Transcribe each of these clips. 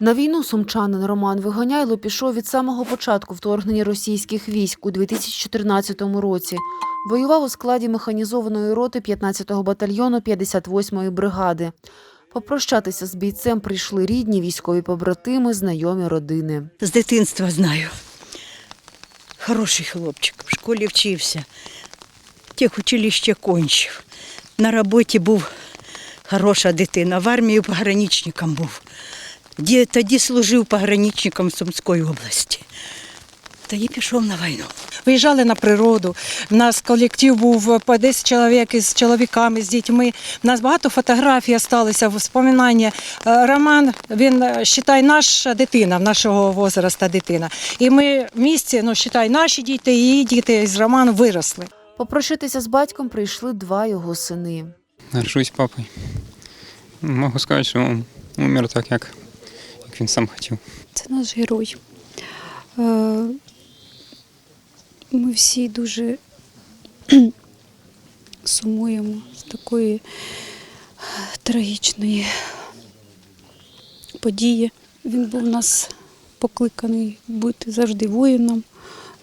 На війну сумчанин Роман Виганяйло пішов від самого початку вторгнення російських військ у 2014 році. Воював у складі механізованої роти 15-го батальйону 58-ї бригади. Попрощатися з бійцем прийшли рідні, військові побратими, знайомі родини. З дитинства знаю. Хороший хлопчик, в школі вчився. Техучилище кончив. На роботі був хороша дитина. В армії пограничником був. Ді- Тоді служив пограничником Сумської області. Тоді пішов на війну. Виїжджали на природу. У нас колектив був по 10 чоловік із чоловіками, з дітьми. У нас багато фотографій залишилося, вспоминання. Е, Роман, він, е, считай, наша дитина, нашого возраста дитина. І ми в місті, ну, считай, наші діти, і її діти з Романом виросли. Попрощатися з батьком прийшли два його сини. Горжусь папою. Можу сказати, що він умер так, як, він сам хотів. Це наш герой. Е, Ми всі дуже сумуємо з такої трагічної події. Він був у нас покликаний бути завжди воїном.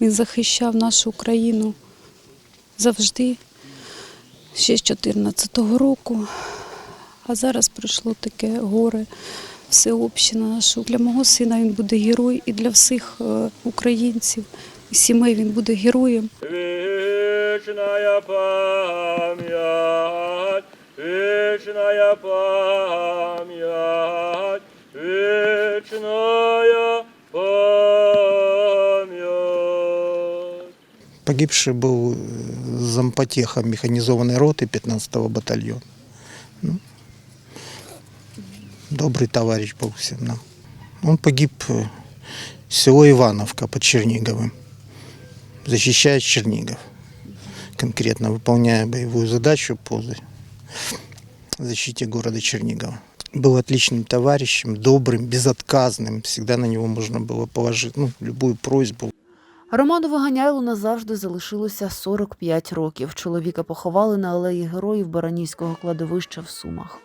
Він захищав нашу Україну завжди, ще з 2014 року. А зараз прийшло таке горе всеобще на нашу. Для мого сина він буде герой, і для всіх е, українців і сімей він буде героєм. Вечная память, вечная память, вечная память. Погибший был э, зампотеха механизованной роты 15-го батальона. Ну, добрый товарищ был всем нам. Он погиб э, село Ивановка под Черниговым, защищая Чернигов. Конкретно выполняя боевую задачу по за- защите города Чернигова. Был отличным товарищем, добрым, безотказным. Всегда на него можно было положить ну, любую просьбу. Роману Виганяйлу назавжди залишилося 45 років. Чоловіка поховали на алеї героїв Баранівського кладовища в Сумах.